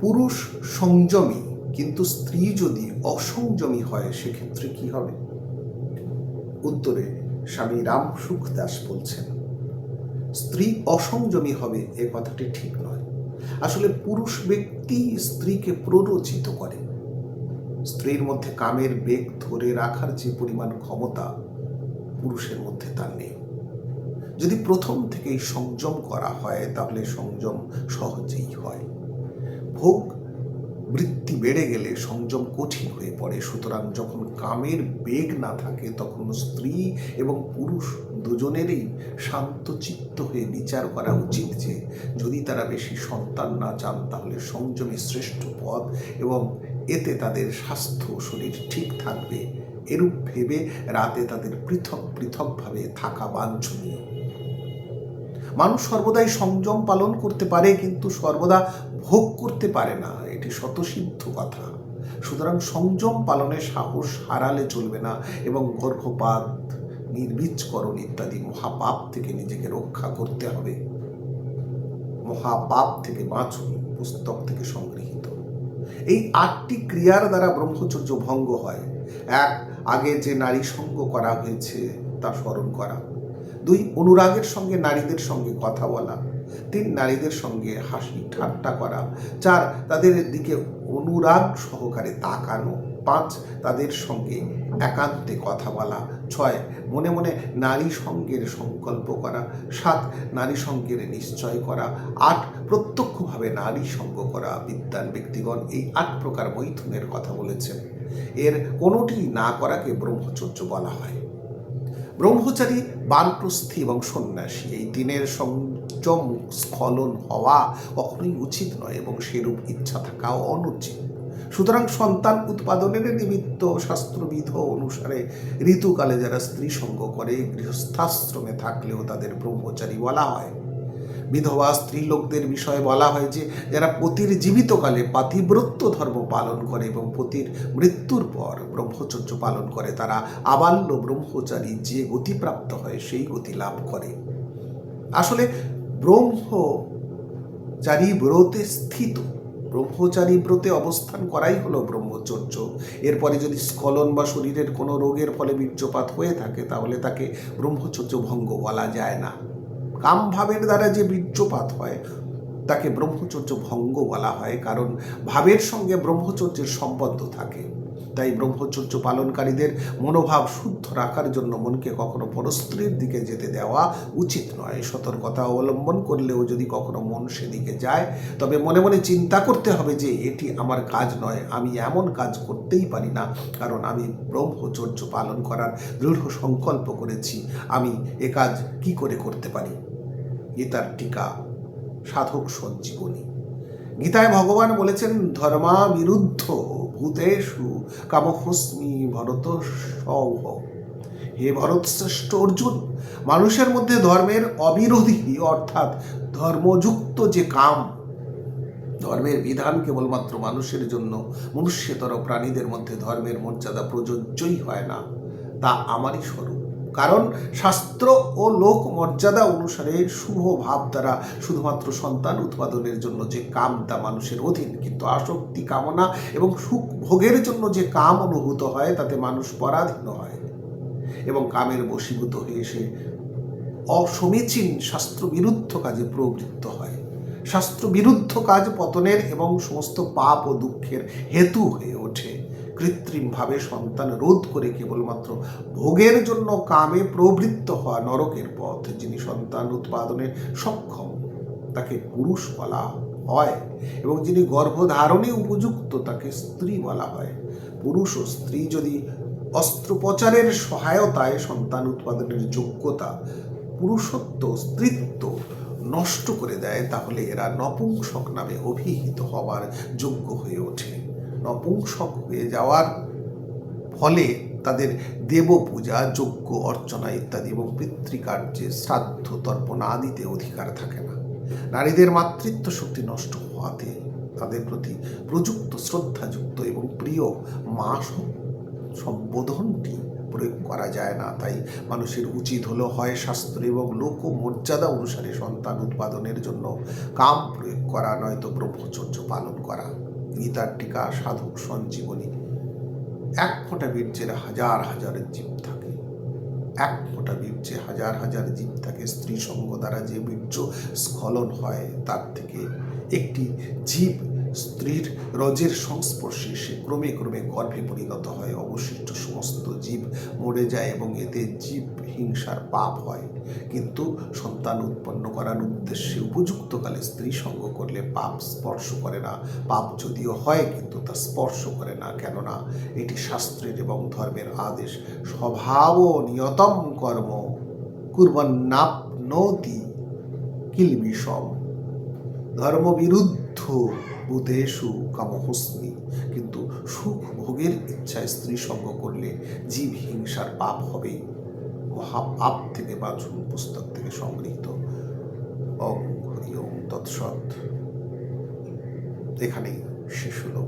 পুরুষ সংযমী, কিন্তু স্ত্রী যদি অসংযমী হয়, সেক্ষেত্রে কি হবে? উত্তরে স্বামী রাম সুখ দাস বলছেন, স্ত্রী অসংযমী হবে, এ কথাটি ঠিক নয়। আসলে পুরুষ ব্যক্তি স্ত্রীকে প্ররোচিত করে। স্ত্রীর মধ্যে কামের বেগ ধরে রাখার যে পরিমাণ ক্ষমতা পুরুষের মধ্যে তার নেই। যদি প্রথম থেকেই সংযম করা হয়, তাহলে সংযম সহজেই হয়। ভোগ, বৃত্তি বেড়ে গেলে সংযম কঠিন হয়ে পড়ে। সুতরাং যখন কামের বেগ না থাকে, তখন স্ত্রী এবং পুরুষ দুজনেরই শান্তচিত্ত হয়ে বিচার করা উচিত যে, যদি তারা বেশি সন্তান না চান, তাহলে সংযমী শ্রেষ্ঠ পথ এবং এতে তাদের স্বাস্থ্য শরীর ঠিক থাকবে। এরূপ ভেবে রাতে তাদের পৃথক পৃথকভাবে থাকা বাঞ্ছনীয়। মানুষ সর্বদাই সংযম পালন করতে পারে, কিন্তু সর্বদা ভোগ করতে পারে না। এটি শতসিদ্ধ কথা। সুতরাং সংযম পালনে সাহস হারালে চলবে না এবং গর্ভপাত, নির্বীজকরণ ইত্যাদি মহাপাপ থেকে নিজেকে রক্ষা করতে হবে। মহাপাপ থেকে বাঁচুন, পুস্তক থেকে সংগৃহীত। এই আটটি ক্রিয়ার দ্বারা ব্রহ্মচর্য ভঙ্গ হয়। এক, আগে যে নারী সঙ্গ করা হয়েছে, তা স্মরণ করা। দুই অনুরাগের সঙ্গে নারীদের সঙ্গে কথা বলা, তিন নারীদের সঙ্গে হাসি ঠাট্টা করা, চার তাদের দিকে অনুরাগ সহকারে তাকানো, পাঁচ তাদের সঙ্গে একান্তে কথা বলা, ছয় মনে মনে নারী সঙ্গের সংকল্প করা, সাত নারী সঙ্গের নিশ্চয় করা, আট প্রত্যক্ষভাবে নারী সঙ্গ করা বিদ্যান ব্যক্তিগণ এই আট প্রকার মৈথুনের কথা বলেছেন। এর কোনোটি না করাকে ব্রহ্মচর্য বলা হয়। ব্রহ্মচারী, বানপ্রস্থি এবং সন্ন্যাসী। এই দিনের সংযম স্খলন হওয়া কখনোই উচিত নয় এবং সেরূপ ইচ্ছা থাকাও অনুচিত। সুতরাং সন্তান উৎপাদনের নিমিত্ত শাস্ত্রবিধ অনুসারে ঋতুকালে যারা স্ত্রী সঙ্গ করে, গৃহস্থাশ্রমে থাকলেও তাদের ব্রহ্মচারী বলা হয়। বিধবা স্ত্রী লোকদের বিষয়ে বলা হয় যে, যারা পতির জীবিতকালে পাতিব্রত্য ধর্ম পালন করে এবং পতির মৃত্যুর পর ব্রহ্মচর্য পালন করে, তারা আবাল্য ব্রহ্মচারী যে গতিপ্রাপ্ত হয় সেই গতি লাভ করে। আসলে ব্রহ্মচারী ব্রতে স্থিত। ব্রহ্মচারী ব্রতে অবস্থান করাই হলো ব্রহ্মচর্য। এরপরে যদি স্খলন বা শরীরের কোনো রোগের ফলে বীর্যপাত হয়ে থাকে, তাহলে তাকে ব্রহ্মচর্য ভঙ্গ বলা যায় না। কামভাবের দ্বারা যে বীর্যপাত হয়, তাকে ব্রহ্মচর্য ভঙ্গ বলা হয়, কারণ ভাবের সঙ্গে ব্রহ্মচর্যের সম্বন্ধ থাকে। তাই ব্রহ্মচর্য পালনকারীদের মনোভাব শুদ্ধ রাখার জন্য মনকে কখনো পরস্ত্রীর দিকে যেতে দেওয়া উচিত নয়। সতর্কতা অবলম্বন করলেও যদি কখনো মন সেদিকে যায়, তবে মনে মনে চিন্তা করতে হবে যে, এটি আমার কাজ নয়, আমি এমন কাজ করতেই পারি না, কারণ আমি ব্রহ্মচর্য পালন করার দৃঢ় সংকল্প করেছি, আমি এ কাজ কি করে করতে পারি? গীতার টিকা সাধক সঞ্জীবনী। গীতায় ভগবান বলেছেন, ধর্মা বিরুদ্ধ ভূতেষু কামহস্মি ভরত সৌহ। হে ভরত শ্রেষ্ঠ অর্জুন, মানুষের মধ্যে ধর্মের অবিরোধী, অর্থাৎ ধর্মযুক্ত যে কাম, ধর্মের বিধান কেবলমাত্র মানুষের জন্য, মনুষ্যতর প্রাণীদের মধ্যে ধর্মের মর্যাদা প্রযোজ্যই হয় না, তা আমারই স্বরূপ। কারণ শাস্ত্র ও লোক মর্যাদা অনুসারে শুভ ভাব দ্বারা শুধুমাত্র সন্তান উৎপাদনের জন্য যে কাম তা মানুষের অধীন, কিন্তু আসক্তি, কামনা এবং সুখ ভোগের জন্য যে কাম অনুভূত হয়, তাতে মানুষ পরাধীন হয় এবং কামের বশীভূত হয়ে সে অসমীচীন শাস্ত্রবিরুদ্ধ কাজে প্রবৃত্ত হয়। শাস্ত্রবিরুদ্ধ কাজ পতনের এবং সমস্ত পাপ ও দুঃখের হেতু হয়ে ওঠে। কৃত্রিমভাবে সন্তান রোধ করে কেবলমাত্র ভোগের জন্য কামে প্রবৃত্ত হওয়া নরকের পথ, যিনি সন্তান উৎপাদনে সক্ষম, তাকে পুরুষ বলা হয় এবং যিনি গর্ভধারণে উপযুক্ত, তাকে স্ত্রী বলা হয়। পুরুষ ও স্ত্রী যদি অস্ত্রোপচারের সহায়তায় সন্তান উৎপাদনের যোগ্যতা, পুরুষত্ব স্ত্রীত্ব নষ্ট করে দেয়, তাহলে এরা নপুংসক নামে অভিহিত হওয়ার যোগ্য হয়ে ওঠে। নপুংসক হয়ে যাওয়ার ফলে তাদের দেব পূজা যজ্ঞ, অর্চনা ইত্যাদি এবং পিতৃকার্যে শ্রাদ্ধ, তর্পণ আদিতে অধিকার থাকে না। নারীদের মাতৃত্ব শক্তি নষ্ট হওয়াতে তাদের প্রতি প্রযুক্ত, শ্রদ্ধাযুক্ত এবং প্রিয় মা সম্বোধনটি প্রয়োগ করা যায় না। তাই মানুষের উচিত হলো হয় শাস্ত্র এবং লোক মর্যাদা অনুসারে সন্তান উৎপাদনের জন্য কাম প্রয়োগ করা, নয়তো ব্রহ্মচর্য পালন করা। গীতার টিকা সাধক সঞ্জীবনী। এক ফোঁটা বীর্যের হাজার হাজার জীব থাকে। এক ফোঁটা বীর্যে হাজার হাজার জীব থাকে। স্ত্রী সঙ্গ দ্বারা যে বীর্য স্খলন হয়, তার থেকে একটি জীব স্ত্রীর রজের সংস্পর্শে সে ক্রমে ক্রমে গর্ভে পরিণত হয়। অবশিষ্ট সমস্ত জীব মরে যায় এবং এতে জীব হিংসার পাপ হয়। কিন্তু সন্তান উৎপন্ন করার উদ্দেশ্যে উপযুক্তকালে স্ত্রী সঙ্গ করলে পাপ স্পর্শ করে না। পাপ যদিও হয়, কিন্তু তা স্পর্শ করে না। কেননা, এটি শাস্ত্রের এবং ধর্মের আদেশ। স্বভাব নিয়তম কর্ম কুর্বন্নাপনতি কিল বিষম ধর্মবিরুদ্ধ ভূতেষু কামহস্মি কিন্তু সুখ ভোগের ইচ্ছায় স্ত্রী সঙ্গ করলে জীব হিংসার পাপ হবে। মহাপাপ থেকে বাঁচুন, পুস্তক থেকে সংগৃহীত। অং তৎসৎ। এখানেই শেষ হলো